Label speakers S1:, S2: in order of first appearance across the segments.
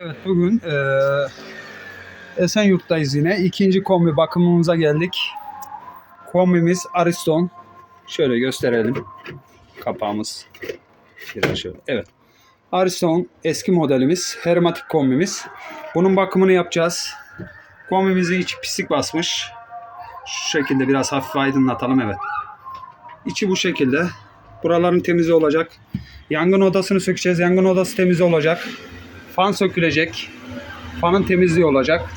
S1: Evet bugün eee Esenyurt'tayız yine. İkinci kombi bakımımıza geldik. Kombimiz Ariston. Şöyle gösterelim. Kapağımız. Biraz şöyle. Evet. Ariston eski modelimiz. Hermatik kombimiz. Bunun bakımını yapacağız. Kombimizin içi pislik basmış. Şu şekilde biraz hafif aydınlatalım. Evet. İçi bu şekilde. Buraların temiz olacak. Yangın odasını sökeceğiz. Yangın odası temiz olacak. Fan sökülecek. Fanın temizliği olacak.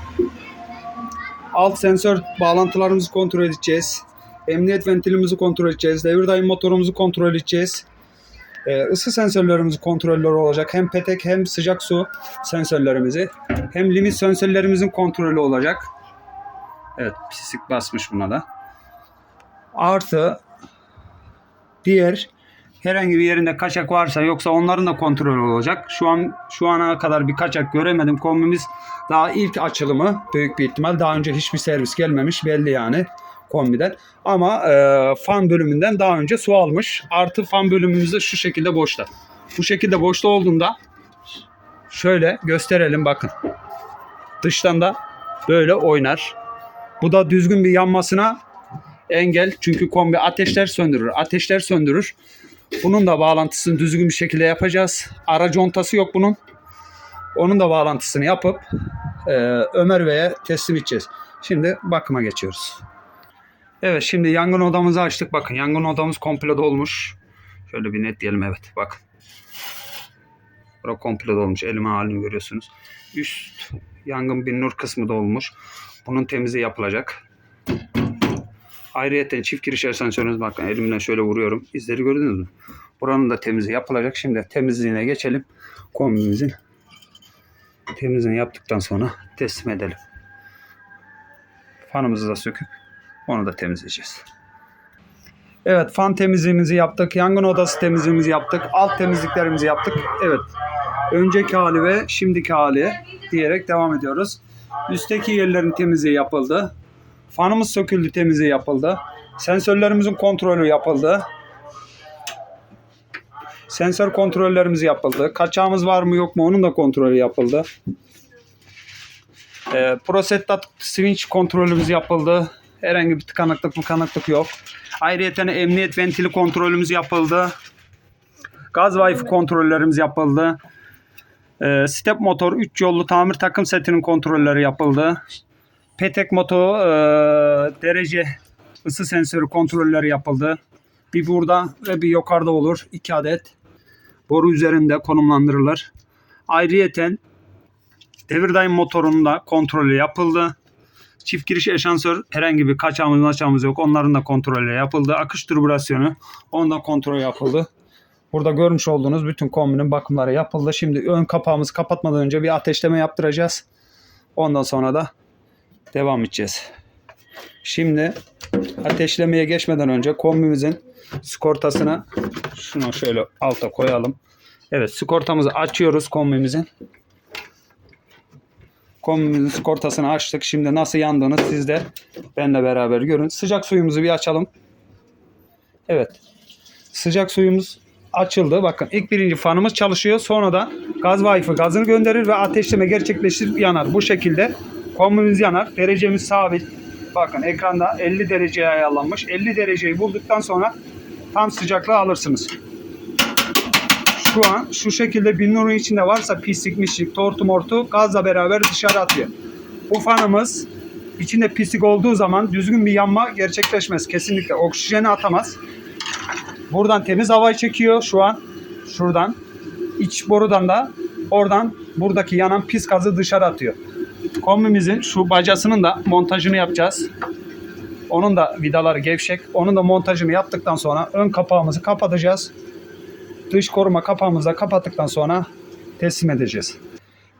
S1: Alt sensör bağlantılarımızı kontrol edeceğiz. Emniyet ventilimizi kontrol edeceğiz. Devir daim motorumuzu kontrol edeceğiz. Ee, ısı sensörlerimizi kontrolleri olacak. Hem petek hem sıcak su sensörlerimizi. Hem limit sensörlerimizin kontrolü olacak. Evet pislik basmış buna da. Artı diğer herhangi bir yerinde kaçak varsa yoksa onların da kontrolü olacak. Şu an şu ana kadar bir kaçak göremedim. Kombimiz daha ilk açılımı büyük bir ihtimal. Daha önce hiçbir servis gelmemiş belli yani kombiden. Ama e, fan bölümünden daha önce su almış. Artı fan bölümümüz de şu şekilde boşta. Bu şekilde boşta olduğunda şöyle gösterelim bakın. Dıştan da böyle oynar. Bu da düzgün bir yanmasına engel. Çünkü kombi ateşler söndürür. Ateşler söndürür. Bunun da bağlantısını düzgün bir şekilde yapacağız. Ara contası yok bunun. Onun da bağlantısını yapıp e, Ömer Bey'e teslim edeceğiz. Şimdi bakıma geçiyoruz. Evet şimdi yangın odamızı açtık. Bakın yangın odamız komple dolmuş. Şöyle bir net diyelim evet bakın. Bura komple dolmuş. Elime halini görüyorsunuz. Üst yangın bir nur kısmı dolmuş. Bunun temizliği yapılacak. Ayrıyeten çift giriş asansörünüz bakın elimle şöyle vuruyorum. İzleri gördünüz mü? Buranın da temizliği yapılacak. Şimdi temizliğine geçelim. Kombimizin temizliğini yaptıktan sonra teslim edelim. Fanımızı da söküp onu da temizleyeceğiz. Evet fan temizliğimizi yaptık. Yangın odası temizliğimizi yaptık. Alt temizliklerimizi yaptık. Evet. Önceki hali ve şimdiki hali diyerek devam ediyoruz. Üstteki yerlerin temizliği yapıldı. Fanımız söküldü, temizliği yapıldı. Sensörlerimizin kontrolü yapıldı. Sensör kontrollerimiz yapıldı. Kaçağımız var mı yok mu onun da kontrolü yapıldı. E, Prosettat switch kontrolümüz yapıldı. Herhangi bir tıkanıklık tıkanıklık yok. Ayrıca emniyet ventili kontrolümüz yapıldı. Gaz wifi kontrollerimiz yapıldı. E, step motor 3 yollu tamir takım setinin kontrolleri yapıldı. Petek moto e, derece ısı sensörü kontrolleri yapıldı. Bir burada ve bir yukarıda olur. 2 adet boru üzerinde konumlandırılır. Ayrıyeten devir daim motorunun da kontrolü yapıldı. Çift giriş eşansör herhangi bir kaçağımız maçağımız yok. Onların da kontrolü yapıldı. Akış türbülasyonu onun da kontrolü yapıldı. Burada görmüş olduğunuz bütün kombinin bakımları yapıldı. Şimdi ön kapağımızı kapatmadan önce bir ateşleme yaptıracağız. Ondan sonra da devam edeceğiz. Şimdi ateşlemeye geçmeden önce kombimizin skortasını şunu şöyle alta koyalım. Evet skortamızı açıyoruz kombimizin. Kombimizin skortasını açtık. Şimdi nasıl yandığını siz de benimle beraber görün. Sıcak suyumuzu bir açalım. Evet. Sıcak suyumuz açıldı. Bakın ilk birinci fanımız çalışıyor. Sonra da gaz wifi gazını gönderir ve ateşleme gerçekleşir yanar. Bu şekilde kombimiz yanar. Derecemiz sabit. Bakın ekranda 50 dereceye ayarlanmış. 50 dereceyi bulduktan sonra tam sıcaklığı alırsınız. Şu an şu şekilde bir nurun içinde varsa pislik mişlik tortu mortu gazla beraber dışarı atıyor. Bu fanımız içinde pislik olduğu zaman düzgün bir yanma gerçekleşmez. Kesinlikle oksijeni atamaz. Buradan temiz havayı çekiyor şu an. Şuradan. iç borudan da oradan buradaki yanan pis gazı dışarı atıyor. Kombimizin şu bacasının da montajını yapacağız. Onun da vidaları gevşek. Onun da montajını yaptıktan sonra ön kapağımızı kapatacağız. Dış koruma kapağımızı da kapattıktan sonra teslim edeceğiz.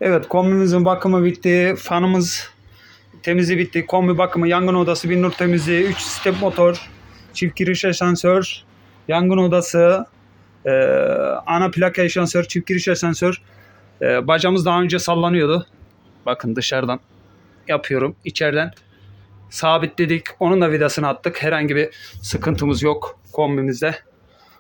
S1: Evet kombimizin bakımı bitti. Fanımız temizliği bitti. Kombi bakımı, yangın odası, bir nur temizliği, 3 step motor, çift giriş asansör, yangın odası, e, ana plaka eşansör, çift giriş asansör. E, bacamız daha önce sallanıyordu. Bakın dışarıdan yapıyorum. İçeriden sabitledik. Onun da vidasını attık. Herhangi bir sıkıntımız yok kombimizde.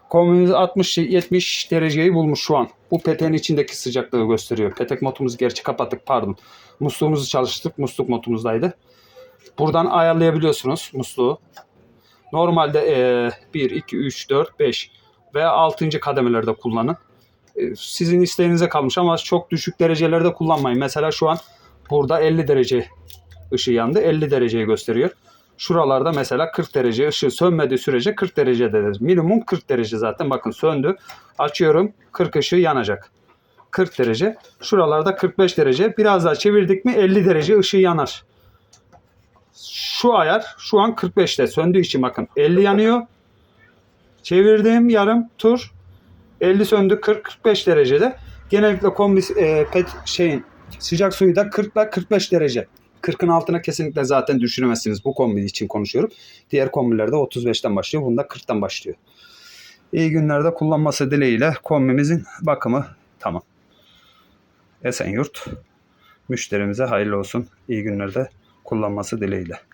S1: Kombimiz 60-70 dereceyi bulmuş şu an. Bu peteğin içindeki sıcaklığı gösteriyor. Petek modumuzu gerçi kapattık pardon. Musluğumuzu çalıştırdık. Musluk modumuzdaydı. Buradan ayarlayabiliyorsunuz musluğu. Normalde e, 1, 2, 3, 4, 5 ve 6. kademelerde kullanın. E, sizin isteğinize kalmış ama çok düşük derecelerde kullanmayın. Mesela şu an burada 50 derece ışığı yandı. 50 dereceyi gösteriyor. Şuralarda mesela 40 derece ışığı sönmediği sürece 40 derecededir. Minimum 40 derece zaten. Bakın söndü. Açıyorum. 40 ışığı yanacak. 40 derece. Şuralarda 45 derece. Biraz daha çevirdik mi 50 derece ışığı yanar. Şu ayar şu an 45'te söndüğü için bakın 50 yanıyor. Çevirdim yarım tur 50 söndü 40-45 derecede. Genellikle kombi e, pet şeyin sıcak suyu da 40 ile 45 derece. 40'ın altına kesinlikle zaten düşüremezsiniz. Bu kombi için konuşuyorum. Diğer kombilerde 35'ten başlıyor. Bunda 40'tan başlıyor. İyi günlerde kullanması dileğiyle kombimizin bakımı tamam. Esenyurt müşterimize hayırlı olsun. İyi günlerde kullanması dileğiyle.